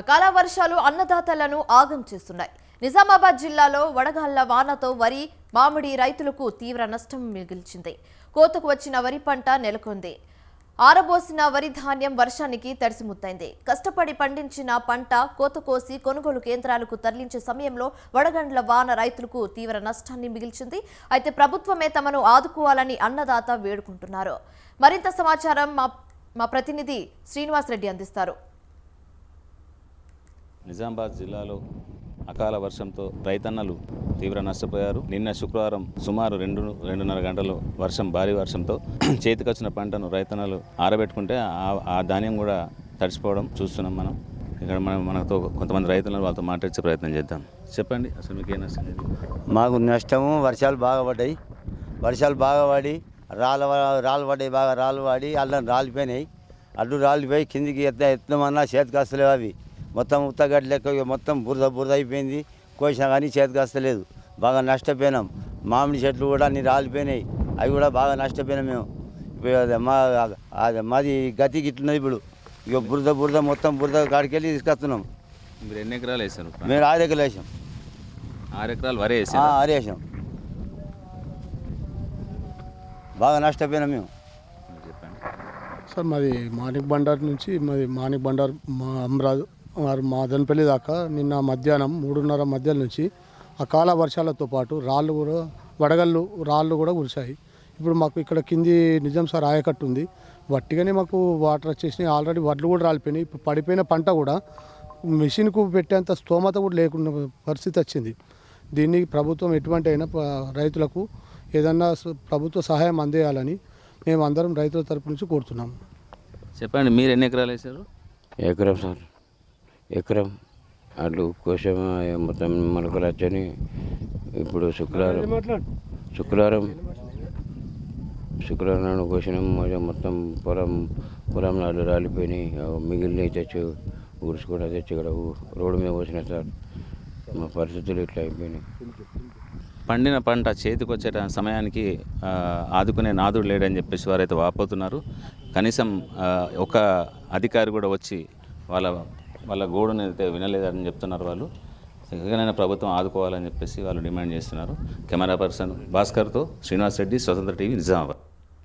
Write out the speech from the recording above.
అకాల వర్షాలు అన్నదాతలను ఆగం చేస్తున్నాయి. నిజామాబాద్ జిల్లాలో వడగాళ్ళ వానతో వరి మామిడి రైతులకు తీవ్ర నష్టం మిగిల్చింది. కోతకు వచ్చిన వరి పంట నెలకొంది. ఆరబోసిన వరి ధాన్యం వర్షానికి తడిసిముద్దైంది కష్టపడి పండించిన పంట కోత కోసి కొనుగోలు కేంద్రాలకు తరలించే సమయంలో వడగండ్ల వాన రైతులకు తీవ్ర నష్టాన్ని మిగిల్చింది. అయితే ప్రభుత్వమే తమను ఆదుకోవాలని అన్నదాత వేడుకుంటున్నారు. మరింత సమాచారం మా మా ప్రతినిధి శ్రీనివాస్ రెడ్డి అందిస్తారు. నిజామాబాద్ జిల్లాలో అకాల వర్షంతో రైతన్నలు తీవ్ర నష్టపోయారు. నిన్న శుక్రవారం సుమారు రెండు రెండున్నర గంటలు వర్షం భారీ వర్షంతో చేతికొచ్చిన పంటను రైతన్నలు ఆరబెట్టుకుంటే ఆ- ఆ ధాన్యం కూడా తడిచిపోవడం చూస్తున్నాం మనం. ఇక్కడ మనం మనతో కొంతమంది రైతులను వాళ్ళతో మాట్లాడే ప్రయత్నం చేద్దాం. చెప్పండి అసలు మీకు ఏ నష్టం మాకు నష్టము వర్షాలు బాగా పడ్డాయి. వర్షాలు బాగా పడి రాళ్ళ రాళ్ళు పడ్డాయి బాగా రాళ్ళు పడి అల్లం రాలిపోయినాయి. అడ్డు రాలిపోయి కిందికి ఎత్త ఎత్తమన్నా చేతికి వస్తలేవు అవి. మొత్తం ఉత్తగడ్డ లెక్క ఇక మొత్తం బురద బురద అయిపోయింది. కోసినా కానీ చేతికి వస్తలేదు. బాగా నష్టపోయినాం. మామిడి చెట్లు కూడా అన్ని రాలిపోయినాయి. అవి కూడా బాగా నష్టపోయినాం మేము. ఇప్పుడు అది మా అది మాది గతి గిట్లున్నది ఇప్పుడు. ఇక బురద బురద మొత్తం బురద కాడికెళ్ళి తీసుకొస్తున్నాం. మీరు ఎన్ని ఎకరాలు వేసారు? మేము ఆరెకలు వేసాం. ఆరు ఎకరాలు వరి ఆ, వేసారు ఆరేసాం బాగా నష్టపోయినాం మేము. సార్ మాది మాణిక్ బండార్ నుంచి మాది మాణిక్ బండార్ మా అమరాజు వారు మాదనపల్లి దాకా నిన్న మధ్యాహ్నం మూడున్నర మధ్యాహ్నం నుంచి అకాల వర్షాలతో పాటు రాళ్ళు కూడా వడగళ్ళు రాళ్ళు కూడా కురిశాయి ఇప్పుడు మాకు ఇక్కడ కింది నిజం సార్ ఆయకట్టు ఉంది. వట్టిగానే మాకు వాటర్ వచ్చేసినాయి. ఆల్రెడీ వడ్లు కూడా రాలిపోయినాయి. ఇప్పుడు పడిపోయిన పంట కూడా మిషన్కు పెట్టేంత స్తోమత కూడా లేకుండా పరిస్థితి వచ్చింది. దీన్ని ప్రభుత్వం ఎటువంటి అయినా రైతులకు ఏదన్నా ప్రభుత్వ సహాయం అందేయాలని మేము అందరం రైతుల తరపు నుంచి కోరుతున్నాము చెప్పండి మీరు ఎన్ని ఎకరాలు వేసారు ఎకరం సార్. ఎకరం అట్లు కోసం మొత్తం మొలకలచ్చని ఇప్పుడు శుక్రవారం శుక్రవారం శుక్రవారం నాడు కోసినాం మొత్తం పొలం పొలం నాడు రాలిపోయినాయి. మిగిలినవి తెచ్చు ఊడ్చి తెచ్చి ఇక్కడ రోడ్డు మీద పోసిన సార్. మా పరిస్థితులు ఇట్లా అయిపోయినాయి. పండిన పంట చేతికి వచ్చే సమయానికి ఆదుకునే నాదుడు లేడని చెప్పేసి వారైతే వాపోతున్నారు. కనీసం ఒక అధికారి కూడా వచ్చి వాళ్ళ వాళ్ళ గోడని అయితే వినలేదని చెప్తున్నారు వాళ్ళు. ఎక్కడైనా ప్రభుత్వం ఆదుకోవాలని చెప్పేసి వాళ్ళు డిమాండ్ చేస్తున్నారు. కెమెరా పర్సన్ భాస్కర్తో శ్రీనివాస్ రెడ్డి స్వతంత్ర టీవీ నిజామాబాద్.